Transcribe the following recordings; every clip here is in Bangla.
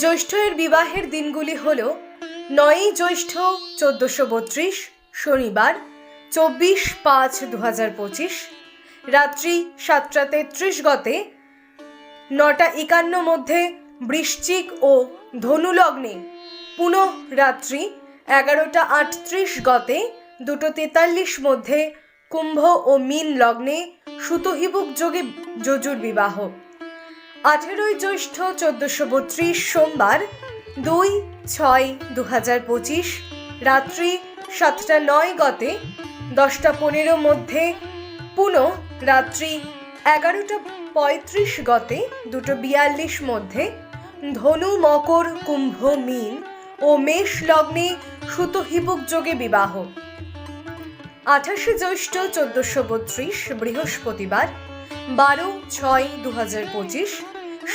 জ্যৈষ্ঠের বিবাহের দিনগুলি হল নয়ই জ্যৈষ্ঠ চোদ্দশো বত্রিশ, শনিবার চব্বিশ পাঁচ দু হাজার পঁচিশ, রাত্রি সাতটা তেত্রিশ গতে নটা একান্ন মধ্যে বৃশ্চিক ও ধনুলগ্নে, পুনঃ রাত্রি এগারোটা আটত্রিশ গতে দুটো তেতাল্লিশ মধ্যে কুম্ভ ও মীন লগ্নে সুতহিবুক যোগে যজুর বিবাহ। আঠেরোই জ্যৈষ্ঠ চোদ্দশো বত্রিশ সোমবার দুই ছয় দু হাজার পঁচিশ রাত্রি সাতটা নয় গতে দশটা পনেরো মধ্যে পুনঃ রাত্রি এগারোটা পঁয়ত্রিশ গতে দুটো বিয়াল্লিশ মধ্যে ধনু, মকর, কুম্ভ, মীন ও মেষ লগ্নে সুতহিবুক যোগে বিবাহ। আঠাশে জ্যৈষ্ঠ চোদ্দশো বত্রিশ বৃহস্পতিবার বারো ছয় দু হাজার পঁচিশ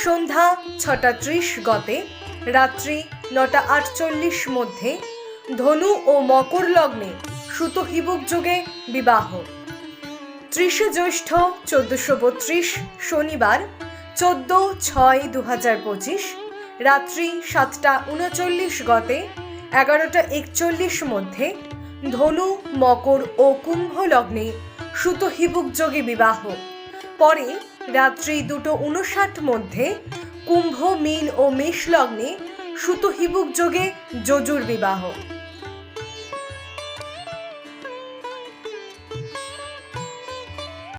সন্ধ্যা ছটা ত্রিশ গতে, রাত্রি নটা আটচল্লিশ মধ্যে, ধনু ও মকর লগ্নে সুতহিবুক যোগে বিবাহ। ত্রিশে জ্যৈষ্ঠ চোদ্দশো বত্রিশ শনিবার, চোদ্দ ছয় দু হাজার পঁচিশ, রাত্রি সাতটা উনচল্লিশ গতে, এগারোটা একচল্লিশ মধ্যে, ধনু, মকর ও কুম্ভ লগ্নে সুতহিবুক যোগে বিবাহ। পরে রাত্রি দুটো উনষাট মধ্যে কুম্ভ মীন ও মেষ লগ্নে সুতহিবুক যোগে যজুর বিবাহ।